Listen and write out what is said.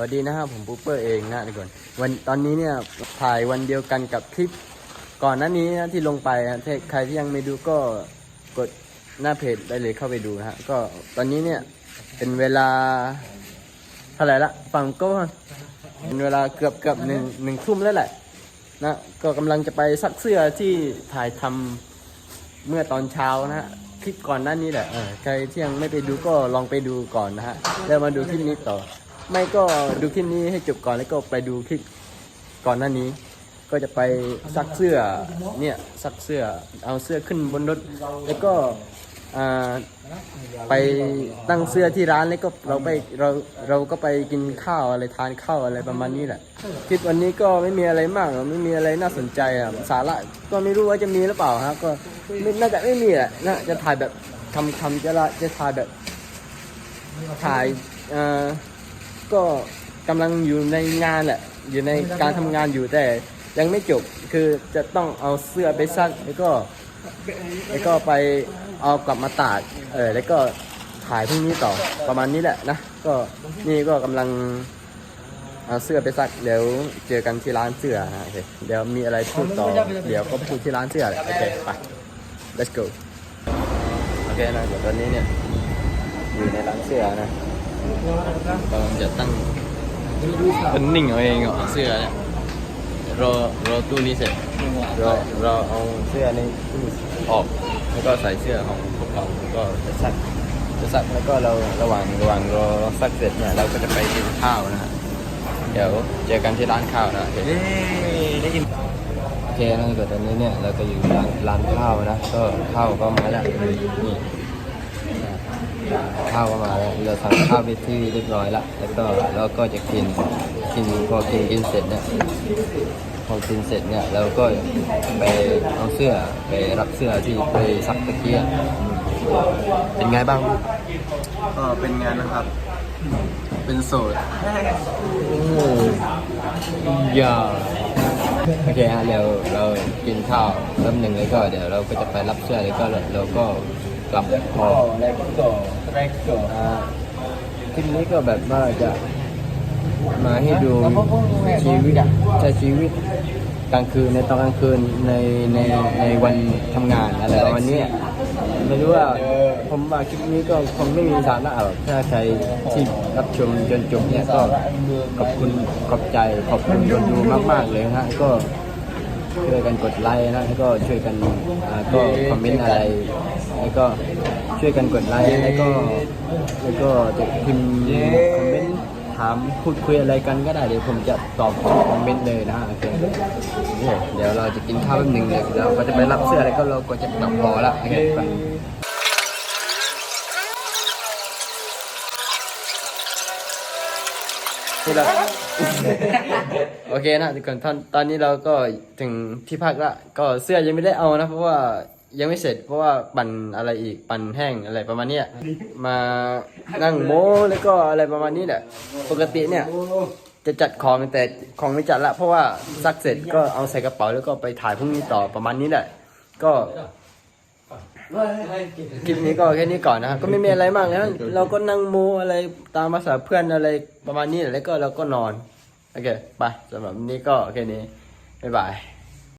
วัสดีนะครับผมปูเปอร์เองนะทุกคนวันตอนนี้เนี่ยถ่ายวันเดียวกันกับคลิป ก่อนหน้านี้นะที่ลงไปนะใครที่ยังไม่ดูก็กดหน้าเพจได้เลยเข้าไปดูนะฮะก็ตอนนี้เนี่ยเป็นเวลาเท่าไหร่ละฝั่งก็เป็นเวลาเกือบเกือบหนึ่งหนึ่งทุ่มแล้วแหละนะก็กำลังจะไปซักเสื้อที่ถ่ายทำเมื่อตอนเช้านะฮะคลิปก่อนหน้านี้แหละใครที่ยังไม่ไปดูก็ลองไปดูก่อนนะฮะแล้วมาดูคลิปนี้ต่อ ไม่ก็ดูคลิปนี้ให้จบก่อนแล้วก็ไปดูคลิปก่อนหน้านี้ ก็จะไปซักเสื้อเนี่ยซักเสื้อเอาเสื้อขึ้นบนรถ แล้วก็อ่าไปตั้งเสื้อที่ร้านแล้วก็เราไปเราเราก็ไปกินข้าวอะไรทานข้าวอะไรประมาณนี้แหละคลิปวันนี้ก็ไม่มีอะไรมากหรอกไม่มีอะไรน่าสนใจอะสาระก็ไม่รู้ว่าจะมีหรือเปล่าฮะก็น่าจะไม่มีแหละน่าจะถ่ายแบบคำคำจะละจะถ่ายแบบถ่ายเอ่อ ก็กำลังอยู่ในงานแหละ อยู่ในการทำงานอยู่แต่ยังไม่จบคือจะต้องเอาเสื้อไปซักแล้วก็ แล้วก็ไปเอากลับมาตากเออแล้วก็ถ่ายพรุ่งนี้ต่อประมาณนี้แหละนะ ก็นี่ก็กำลังเอาเสื้อไปซักเดี๋ยวเจอกันที่ร้านเสื้อนะโอเคเดี๋ยวมีอะไรพูดต่อ เดี๋ยวก็พูดที่ร้านเสื้อแหละโอเคไป let's go โอเคนะเดี๋ยวตอนนี้เนี่ยอยู่ในร้านเสื้อนะ กำลังจะตั้งเป็นนิ่งเอาเองเหรอเสื้อเนี่ยรอรอตู้นี้เสร็จรอรอเอาเสื้อในตู้ออก แล้วก็ใส่เสื้อของพวกเราแล้วก็จะซักจะซักแล้วก็เราระหว่างระหว่างรอซักเสร็จเนี่ยเราก็จะไปกินข้าวนะฮะเดี๋ยวเจอกันที่ร้านข้าวนะโอเคได้ยินโอเคนะเกิดตอนนี้เนี่ยเราก็อยู่ร้านร้านข้าวนะ ก็ข้าวก็มาแล้วนี่ ข้าวก็มาแล้วเราสั่งข้าวไปที่เรียบร้อยละแล้วก็เราก็จะกินกินพอกินกินเสร็จเนี่ยพอกินเสร็จเนี่ยเราก็ไปเอาเสื้อไปรับเสื้อที่ไปซักตะเกียบเป็นไงบ้างก็เป็นงานนะครับ เป็นโสดโอ้ยาโอเคฮะเดี๋ยวเรากินข้าวแป๊บหนึ่งแล้วก็เดี๋ยวเราก็จะไปรับเสื้อแล้วก็เราก็ กลับพอแล้วก็แล้วก็อ่าคลิปนี้ก็แบบว่าจะมาให้ดูชีวิตใช้ชีวิตกลางคืนในตอนกลางคืนในในในวันทำงานอะไรประมาณเนี้ยไม่รู้ว่าผมว่าคลิปนี้ก็คงไม่มีสาระหรอกถ้าใครที่รับชมจนจบเนี่ยก็ขอบคุณขอบใจขอบคุณคนดูมาก ๆ เลยฮะก็ช่วยกันกดไลค์นะแล้วก็ช่วยกันอ่าก็คอมเมนต์อะไร แล้วก็ช่วยกันกดไลค์แล้วก็แล้วก็จะพิมพ์คอมเมนต์ถามพูดคุยอะไรกันก็ได้เดี๋ยวผมจะตอบคอมเมนต์เลยนะฮะโอเคเดี๋ยวเราจะกินข้าวแป๊บหนึ่งเดี๋ยวเราก็จะไปรับเสื้อแล้วก็เราก็จะกลับพอละโอเคไปนี่แหละโอเคนะทุกคนตอนตอนนี้เราก็ถึงที่พักละก็เสื้อยังไม่ได้เอานะเพราะว่า ยังไม่เสร็จเพราะว่าปั่นอะไรอีกปั่นแห้งอะไรประมาณเนี้ยมานั่งโม้แล้วก็อะไรประมาณนี้แหละปกติเนี่ย จะจัดของแต่ของไม่จัดละ เพราะว่าซักเสร็จก็เอาใส่กระเป๋าแล้วก็ไปถ่ายพรุ่งนี้ต่อประมาณนี้แหละ ก็คลิปนี้ก็แค่นี้ก่อนนะครับก็ไม่มีอะไรมากนะเราก็นั่งโมอะไรตามภาษาเพื่อนอะไรประมาณนี้แล้วก็เราก็นอนโอเคไปสำหรับวันนี้ก็แค่นี้บ๊ายบาย